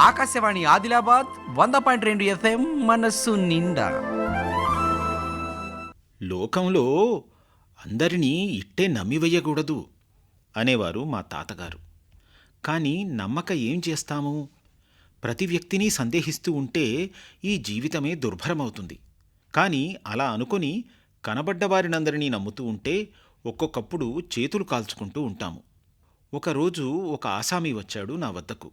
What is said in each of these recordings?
ఆకాశవాణి ఆదిలాబాద్ వంద పాయింట్ రెండు ఎఫ్ఎం మనస్సు నిండా. లోకంలో అందరినీ ఇట్టే నమ్మివేయకూడదు అనేవారు మా తాతగారు. కానీ నమ్మక ఏం చేస్తాము? ప్రతి వ్యక్తిని సందేహిస్తూ ఉంటే ఈ జీవితమే దుర్భరమవుతుంది. కానీ అలా అనుకొని కనబడ్డవారినందరినీ నమ్ముతూ ఉంటే ఒక్కొక్కప్పుడు చేతులు కాల్చుకుంటూ ఉంటాము. ఒకరోజు ఒక ఆసామీ వచ్చాడు నా వద్దకు.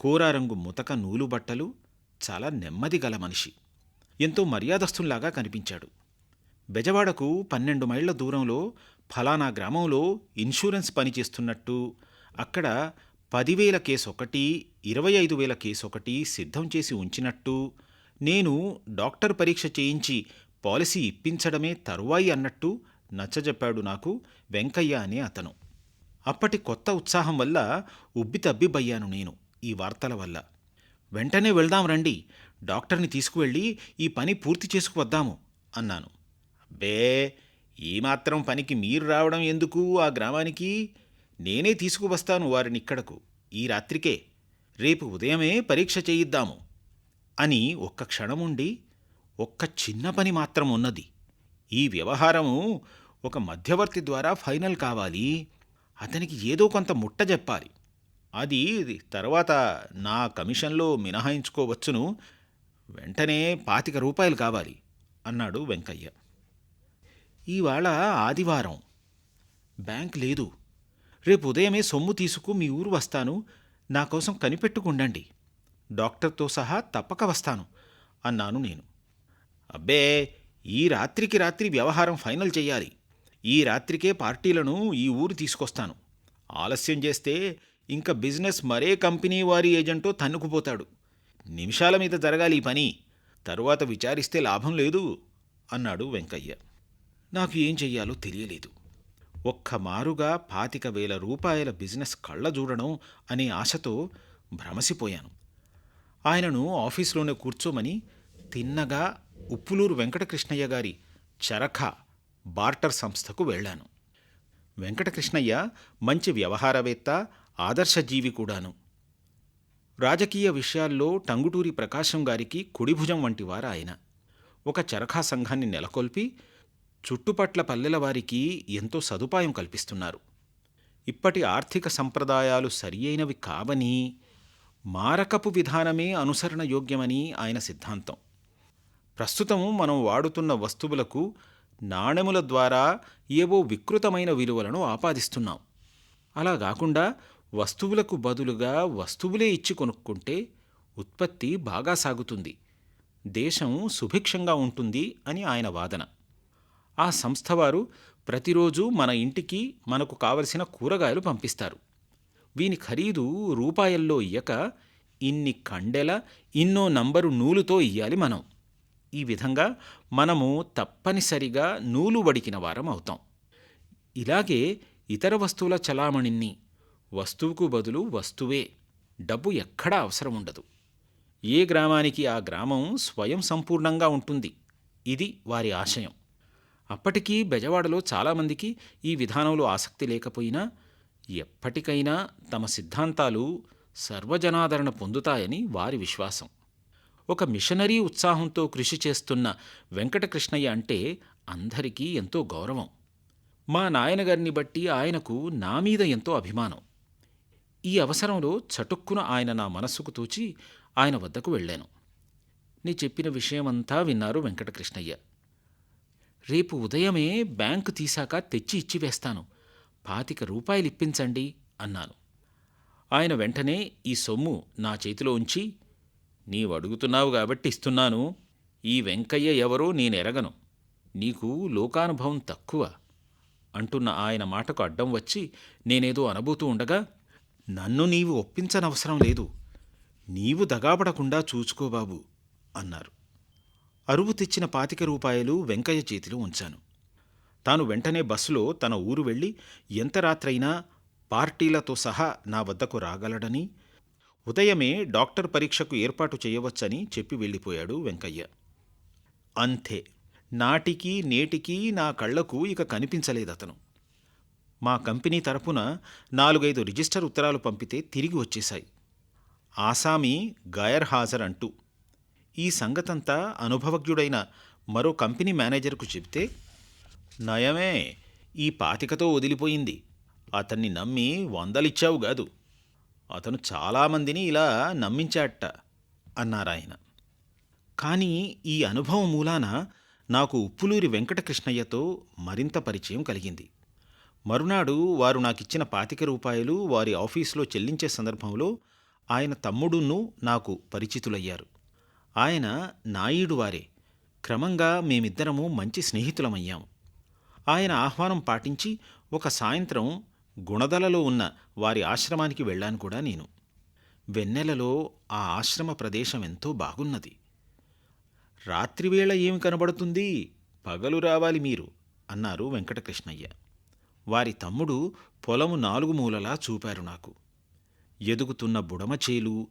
కూరారంగు ముతక నూలు బట్టలు చాలా నెమ్మది గల మనిషి. ఎంతో మర్యాదస్తుల్లాగా కనిపించాడు. బెజవాడకు పన్నెండు మైళ్ళ దూరంలో ఫలానా గ్రామంలో ఇన్సూరెన్స్ పనిచేస్తున్నట్టు అక్కడ పదివేల కేసు ఒకటి ఇరవై ఐదు వేల కేసు ఒకటి సిద్ధం చేసి ఉంచినట్టు నేను డాక్టర్ పరీక్ష చేయించి పాలసీ ఇప్పించడమే తరువాయి అన్నట్టు నచ్చజెప్పాడు నాకు వెంకయ్య అనే అతను. అప్పటి కొత్త ఉత్సాహం వల్ల ఉబ్బితబ్బిబయ్యాను నేను. ఈ వార్తల వల్ల. వెంటనే వెళ్దాం రండి. డాక్టర్ని తీసుకువెళ్ళి ఈ పని పూర్తి చేసుకువద్దాము అన్నాను. అబ్బే ఈ మాత్రం పనికి మీరు రావడం ఎందుకు? ఆ గ్రామానికి నేనే తీసుకువస్తాను వారిని ఇక్కడకు ఈ రాత్రికే. రేపు ఉదయమే పరీక్ష చేయిద్దాము అని ఒక్క క్షణముండి ఒక్క చిన్న పని మాత్రం ఉన్నది. ఈ వ్యవహారము ఒక మధ్యవర్తి ద్వారా ఫైనల్ కావాలి. అతనికి ఏదో కొంత ముట్ట చెప్పాలి అది తర్వాత నా కమిషన్లో మినహాయించుకోవచ్చును. వెంటనే పాతిక రూపాయలు కావాలి అన్నాడు వెంకయ్య. ఇవాళ ఆదివారం. బ్యాంక్ లేదు. రేపు ఉదయమే సొమ్ము తీసుకు మీ ఊరు వస్తాను. నా కోసం కనిపెట్టుకుండండి. డాక్టర్తో సహా తప్పక వస్తాను అన్నాను నేను. అబ్బే ఈ రాత్రికి రాత్రి వ్యవహారం ఫైనల్ చేయాలి. ఈ రాత్రికే పార్టీలను ఈ ఊరు తీసుకొస్తాను. ఆలస్యం చేస్తే ఇంకా బిజినెస్ మరే కంపెనీ వారి ఏజెంటో తన్నుకుపోతాడు. నిమిషాల మీద జరగాలి ఈ పని. తరువాత విచారిస్తే లాభం లేదు అన్నాడు వెంకయ్య. నాకు ఏం చెయ్యాలో తెలియలేదు. ఒక్క మారుగా పాతిక వేల రూపాయల బిజినెస్ కళ్ళ చూడడం అనే ఆశతో భ్రమసిపోయాను. ఆయనను ఆఫీసులోనే కూర్చోమని తిన్నగా ఉప్పులూరు వెంకటకృష్ణయ్య గారి చరఖ బార్టర్ సంస్థకు వెళ్ళాను. వెంకటకృష్ణయ్య మంచి వ్యవహారవేత్త ఆదర్శజీవి కూడాను. రాజకీయ విషయాల్లో టంగుటూరి ప్రకాశం గారికి కుడిభుజం వంటివారు ఆయన ఒక చరఖా సంఘాన్ని నెలకొల్పి చుట్టుపట్ల పల్లెల వారికి ఎంతో సదుపాయం కల్పిస్తున్నారు. ఇప్పటి ఆర్థిక సంప్రదాయాలు సరియైనవి కావని మారకపు విధానమే అనుసరణ యోగ్యమని ఆయన సిద్ధాంతం. ప్రస్తుతం మనం వాడుతున్న వస్తువులకు నాణెముల ద్వారా ఏవో వికృతమైన విలువలను ఆపాదిస్తున్నాం. అలా కాకుండా వస్తువులకు బదులుగా వస్తువులే ఇచ్చి కొనుక్కుంటే ఉత్పత్తి బాగా సాగుతుంది. దేశం సుభిక్షంగా ఉంటుంది అని ఆయన వాదన. ఆ సంస్థ వారు ప్రతిరోజు మన ఇంటికి మనకు కావలసిన కూరగాయలు పంపిస్తారు. వీని ఖరీదు రూపాయల్లో ఇయ్యక ఇన్ని కండెల ఇన్నో నంబరు నూలుతో ఇయ్యాలి మనం. ఈ విధంగా మనము తప్పనిసరిగా నూలు వడికిన వారం అవుతాం. ఇలాగే ఇతర వస్తువుల చలామణిని వస్తువుకు బదులు వస్తువే. డబ్బు ఎక్కడా అవసరం ఉండదు. ఏ గ్రామానికి ఆ గ్రామం స్వయం సంపూర్ణంగా ఉంటుంది. ఇది వారి ఆశయం. అప్పటికీ బెజవాడలో చాలామందికి ఈ విధానంలో ఆసక్తి లేకపోయినా ఎప్పటికైనా తమ సిద్ధాంతాలు సర్వజనాదరణ పొందుతాయని వారి విశ్వాసం. ఒక మిషనరీ ఉత్సాహంతో కృషి చేస్తున్న వెంకటకృష్ణయ్య అంటే అందరికీ ఎంతో గౌరవం. మా నాయనగారిని బట్టి ఆయనకు నా మీద ఎంతో అభిమానం. ఈ అవసరంలో చటుక్కున ఆయన నా మనస్సుకు తూచి ఆయన వద్దకు వెళ్ళాను. నీ చెప్పిన విషయమంతా విన్నారు వెంకటకృష్ణయ్య. రేపు ఉదయమే బ్యాంకు తీశాక తెచ్చి ఇచ్చివేస్తాను పాతిక రూపాయలు ఇప్పించండి అన్నాను. ఆయన వెంటనే ఈ సొమ్ము నా చేతిలో ఉంచి నీవు అడుగుతున్నావు కాబట్టి ఇస్తున్నాను. ఈ వెంకయ్య ఎవరో నేనెరగను. నీకు లోకానుభవం తక్కువ. అంటున్న ఆయన మాటకు అడ్డం వచ్చి నేనేదో అనబోతూ ఉండగా నన్ను నీవు ఒప్పించనవసరం లేదు. నీవు దగాపడకుండా చూసుకో బాబు అన్నారు. అరువు తెచ్చిన పాతిక రూపాయలు వెంకయ్య చేతిలో ఉంచాను. తాను వెంటనే బస్సులో తన ఊరు వెళ్ళి ఎంత రాత్రైనా పార్టీలతో సహా నా వద్దకు రాగలడని ఉదయమే డాక్టర్ పరీక్షకు ఏర్పాటు చేయవచ్చని చెప్పి వెళ్ళిపోయాడు వెంకయ్య. అంతే నాటికి నేటికి నా కళ్ళకు ఇక కనిపించలేదతను. మా కంపెనీ తరపున నాలుగైదు రిజిస్టర్ ఉత్తరాలు పంపితే తిరిగి వచ్చేశాయి. ఆసామీ గైర్ హాజర్ అంటూ. ఈ సంగతంతా అనుభవజ్ఞుడైన మరో కంపెనీ మేనేజర్కు చెప్తే నయమే ఈ పాతికతో వదిలిపోయింది. అతన్ని నమ్మి వందలిచ్చావు కాదు. అతను చాలామందిని ఇలా నమ్మించాట అన్నారాయన కానీ ఈ అనుభవం మూలాన నాకు ఉప్పులూరి వెంకటకృష్ణయ్యతో మరింత పరిచయం కలిగింది. మరునాడు వారు నాకిచ్చిన పాతిక రూపాయలు వారి ఆఫీసులో చెల్లించే సందర్భంలో ఆయన తమ్ముడును నాకు పరిచితులయ్యారు. ఆయన నాయుడు వారే. క్రమంగా మేమిద్దరము మంచి స్నేహితులమయ్యాము. ఆయన ఆహ్వానం పాటించి ఒక సాయంత్రం గుణదలలో ఉన్న వారి ఆశ్రమానికి వెళ్ళాను కూడా నేను. వెన్నెలలో ఆ ఆశ్రమ ప్రదేశం ఎంతో బాగున్నది. రాత్రివేళ ఏమి కనబడుతుంది? పగలు రావాలి మీరు అన్నారు వెంకటకృష్ణయ్య. వారి తమ్ముడు పొలము నాలుగు మూలలా చూపారు నాకు. ఎదుగుతున్న బుడమచేలు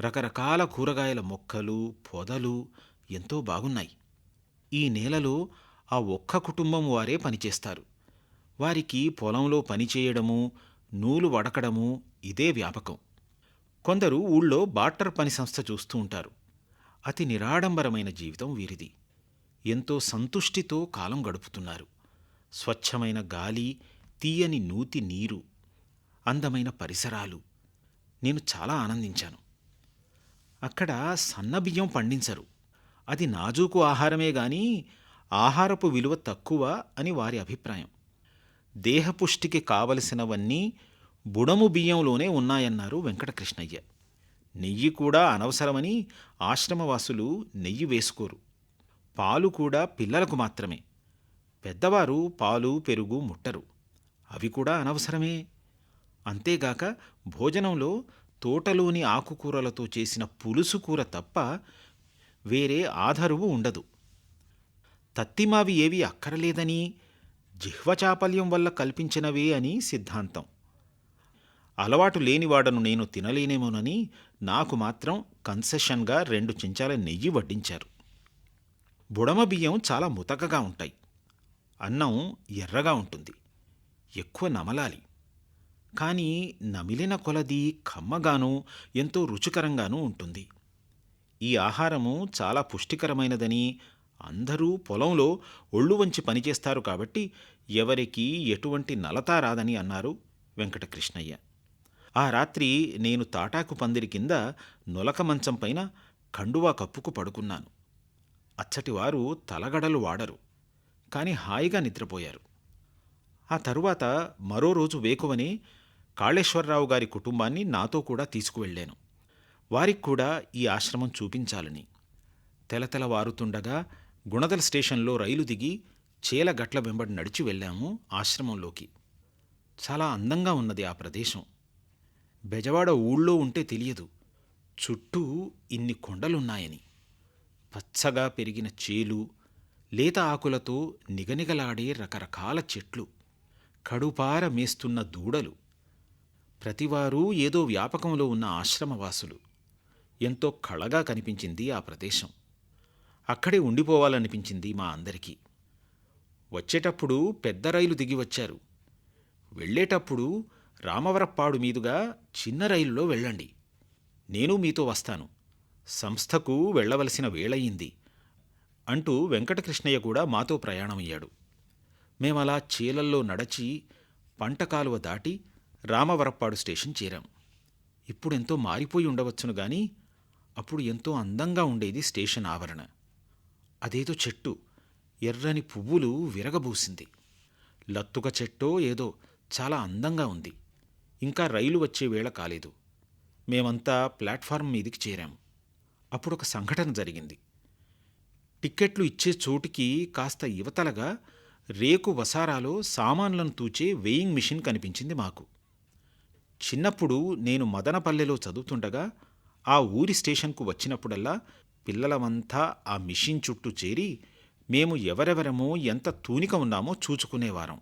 రకరకాల కూరగాయల మొక్కలు పొదలు ఎంతో బాగున్నాయి. ఈ నేలలో ఆ ఒక్క కుటుంబం వారే పనిచేస్తారు. వారికి పొలంలో పనిచేయడము నూలు వడకడము ఇదే వ్యాపకం. కొందరు ఊళ్ళో బాటర్ పని సంస్థ చూస్తూ ఉంటారు. అతి నిరాడంబరమైన జీవితం వీరిది. ఎంతో సంతుష్టితో కాలం గడుపుతున్నారు. స్వచ్ఛమైన గాలి తీయని నూతి నీరు అందమైన పరిసరాలు. నేను చాలా ఆనందించాను. అక్కడ సన్నబియ్యం పండించరు. అది నాజూకు ఆహారమే గాని ఆహారపు విలువ తక్కువ అని వారి అభిప్రాయం. దేహపుష్టికి కావలసినవన్నీ బుడము బియ్యంలోనే ఉన్నాయన్నారు వెంకటకృష్ణయ్య. నెయ్యి కూడా అనవసరమని ఆశ్రమవాసులు నెయ్యి వేసుకోరు. పాలు కూడా పిల్లలకు మాత్రమే. పెద్దవారు పాలు పెరుగు ముట్టరు. అవి కూడా అనవసరమే. అంతేగాక భోజనంలో తోటలోని ఆకుకూరలతో చేసిన పులుసు కూర తప్ప వేరే ఆధరువు ఉండదు. తత్తిమావి ఏవి అక్కరలేదని జిహ్వచాపల్యం వల్ల కల్పించినవే అని సిద్ధాంతం. అలవాటు లేనివాడను నేను తినలేనేమోనని నాకు మాత్రం కన్సెషన్గా రెండు చెంచాల నెయ్యి వడ్డించారు. బుడమ బియ్యం చాలా ముతకగా ఉంటాయి. అన్నం ఎర్రగా ఉంటుంది. ఎక్కువ నమలాలి. కానీ నమిలిన కొలది కమ్మగానూ ఎంతో రుచికరంగానూ ఉంటుంది. ఈ ఆహారము చాలా పుష్టికరమైనదని అందరూ పొలంలో ఒళ్ళు వంచి పనిచేస్తారు కాబట్టి ఎవరికి ఎటువంటి నలతా రాదని అన్నారు వెంకటకృష్ణయ్య. ఆ రాత్రి నేను తాటాకు పందిరి కింద నొలక మంచం పైన కండువా కప్పుకు పడుకున్నాను. అచ్చటివారు తలగడలు వాడరు కానీ హాయిగా నిద్రపోయారు. ఆ తరువాత మరో రోజు వేకువని కాళేశ్వరరావు గారి కుటుంబాన్ని నాతో కూడా తీసుకువెళ్ళాను. వారికి కూడా ఈ ఆశ్రమం చూపించాలని. తెలతెలవారుతుండగా గుణదల స్టేషన్లో రైలు దిగి చేలగట్ల వెంబడి నడిచి వెళ్ళాము ఆశ్రమంలోకి. చాలా అందంగా ఉన్నది ఆ ప్రదేశం. బెజవాడ ఊళ్ళో ఉంటే తెలియదు. చుట్టూ ఇన్ని కొండలున్నాయని. పచ్చగా పెరిగిన చేలు లేత ఆకులతో నిగనిగలాడే రకరకాల చెట్లు. కడుపార మేస్తున్న దూడలు. ప్రతివారూ ఏదో వ్యాపకంలో ఉన్న ఆశ్రమవాసులు. ఎంతో కళగా కనిపించింది ఆ ప్రదేశం. అక్కడే ఉండిపోవాలనిపించింది మా అందరికీ. వచ్చేటప్పుడు పెద్ద రైలు దిగి వచ్చారు. వెళ్ళేటప్పుడు రామవరప్పాడు మీదుగా చిన్న రైలులో వెళ్ళండి. నేను మీతో వస్తాను. సంస్థకు వెళ్ళవలసిన వేళయింది. అంటూ వెంకటకృష్ణయ్య కూడా మాతో ప్రయాణమయ్యాడు. మేమలా చీలల్లో నడచి పంట కాలువ దాటి రామవరప్పాడు స్టేషన్ చేరాం. ఇప్పుడెంతో మారిపోయి ఉండవచ్చును గాని అప్పుడు ఎంతో అందంగా ఉండేది స్టేషన్ ఆవరణ. అదేదో చెట్టు ఎర్రని పువ్వులు విరగబూసింది. లత్తుక చెట్టో ఏదో చాలా అందంగా ఉంది. ఇంకా రైలు వచ్చే వేళ కాలేదు. మేమంతా ప్లాట్ఫారం మీదికి చేరాం. అప్పుడు ఒక సంఘటన జరిగింది. టిక్కెట్లు ఇచ్చే చోటుకి కాస్త యువతలగా రేకు వసారాలో సామాన్లను తూచే వెయింగ్ మిషన్ కనిపించింది మాకు. చిన్నప్పుడు నేను మదనపల్లెలో చదువుతుండగా ఆ ఊరి స్టేషన్కు వచ్చినప్పుడల్లా పిల్లలమంతా ఆ మిషన్ చుట్టూ చేరి మేము ఎవరెవరమో ఎంత తూనిక ఉన్నామో చూచుకునేవారం.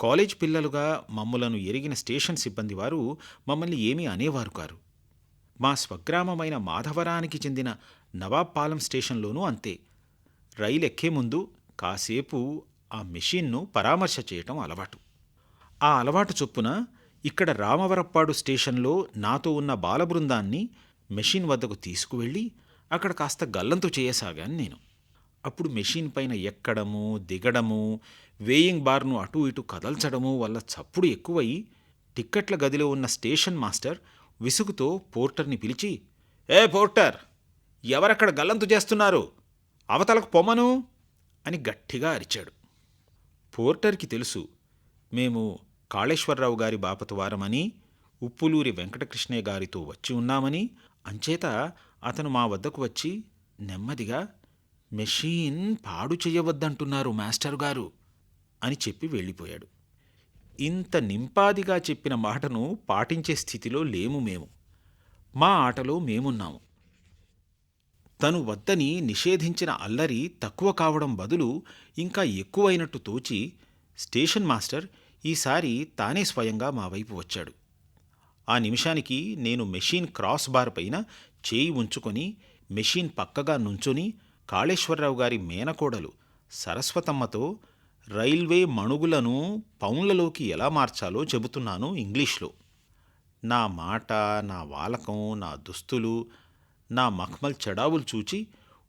కాలేజ్ పిల్లలుగా మమ్ములను ఎరిగిన స్టేషన్ సిబ్బంది వారు మమ్మల్ని ఏమీ అనేవారు కారు. మా స్వగ్రామమైన మాధవరానికి చెందిన నవాబ్పాలెం స్టేషన్లోనూ అంతే. రైలు ఎక్కే ముందు కాసేపు ఆ మెషిన్ను పరామర్శ చేయటం అలవాటు. ఆ అలవాటు చొప్పున ఇక్కడ రామవరప్పాడు స్టేషన్లో నాతో ఉన్న బాలబృందాన్ని మెషిన్ వద్దకు తీసుకువెళ్ళి అక్కడ కాస్త గల్లంతు చేయసాగాను నేను. అప్పుడు మెషిన్ పైన ఎక్కడము దిగడము వేయింగ్ బార్ను అటు ఇటు కదల్చడము వల్ల చప్పుడు ఎక్కువై టిక్కెట్ల గదిలో ఉన్న స్టేషన్ మాస్టర్ విసుగుతో పోర్టర్ని పిలిచి ఏ పోర్టర్ ఎవరక్కడ గల్లంతు చేస్తున్నారు? అవతలకు పొమ్మను అని గట్టిగా అరిచాడు. పోర్టర్కి తెలుసు. మేము కాళేశ్వరరావు గారి బాపతవారమని ఉప్పులూరి వెంకటకృష్ణయ్య గారితో వచ్చి ఉన్నామని అంచేత అతను మా వద్దకు వచ్చి నెమ్మదిగా మెషీన్ పాడు చేయవద్దంటున్నారు మాస్టర్ గారు అని చెప్పి వెళ్ళిపోయాడు. ఇంత నింపాదిగా చెప్పిన మాటను పాటించే స్థితిలో లేము మేము. మా ఆటలో మేమున్నాము. తను వద్దని నిషేధించిన అల్లరి తక్కువ కావడం బదులు ఇంకా ఎక్కువైనట్టు తోచి స్టేషన్ మాస్టర్ ఈసారి తానే స్వయంగా మా వైపు వచ్చాడు. ఆ నిమిషానికి నేను మెషీన్ క్రాస్ బార్ పైన చేయి ఉంచుకొని మెషీన్ పక్కగా నుంచుని కాళేశ్వరరావు గారి మేనకోడలు సరస్వతమ్మతో రైల్వే మణుగులను పౌన్లలోకి ఎలా మార్చాలో చెబుతున్నాను ఇంగ్లీష్లో. నా మాట నా వాలకం నా దుస్తులు నా మఖమల్ చెడావులు చూచి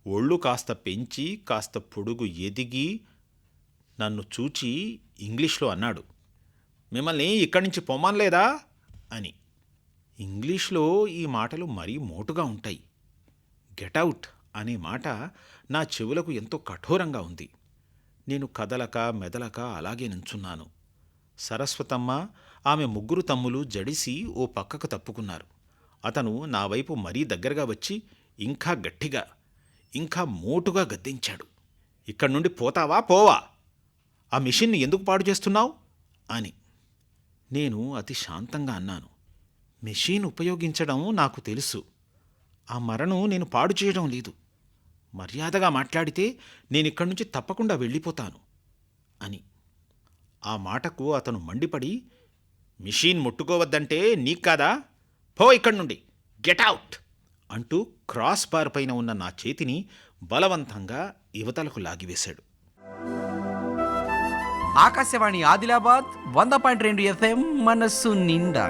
ఒళ్ళు కాస్త పెంచి కాస్త పొడుగు ఎదిగి నన్ను చూచి ఇంగ్లీష్లో అన్నాడు. మిమ్మల్ని ఇక్కడి నుంచి పొమ్మనలేదా అని. ఇంగ్లీష్లో ఈ మాటలు మరీ మోటుగా ఉంటాయి. గెటౌట్ అనే మాట నా చెవులకు ఎంతో కఠోరంగా ఉంది. నేను కదలక మెదలక అలాగే నించున్నాను. సరస్వతమ్మ ఆమె ముగ్గురు తమ్ములు జడిసి ఓ పక్కకు తప్పుకున్నారు. అతను నా వైపు మరీ దగ్గరగా వచ్చి ఇంకా గట్టిగా ఇంకా మోటుగా గద్దించాడు. ఇక్కడి నుండి పోతావా? పోవా? ఆ మిషన్ని ఎందుకు పాడు చేస్తున్నావు? అని. నేను అతి శాంతంగా అన్నాను. మెషీన్ ఉపయోగించడం నాకు తెలుసు. ఆ మరణం నేను పాడు చేయడం లేదు. మర్యాదగా మాట్లాడితే నేను ఇక్కడి నుంచి తప్పకుండా వెళ్ళిపోతాను. అని. ఆ మాటకు అతను మండిపడి మిషీన్ ముట్టుకోవద్దంటే నీకు కాదా? పో ఇక్కడి నుండి. గెట్ అవుట్ అంటూ క్రాస్ బార్ పైన ఉన్న నా చేతిని బలవంతంగా యువతలకు లాగివేశాడు. ఆకాశవాణి ఆదిలాబాద్ వంద పాయింట్ రెండు ఎఫ్ఎం మనస్సు నిండా.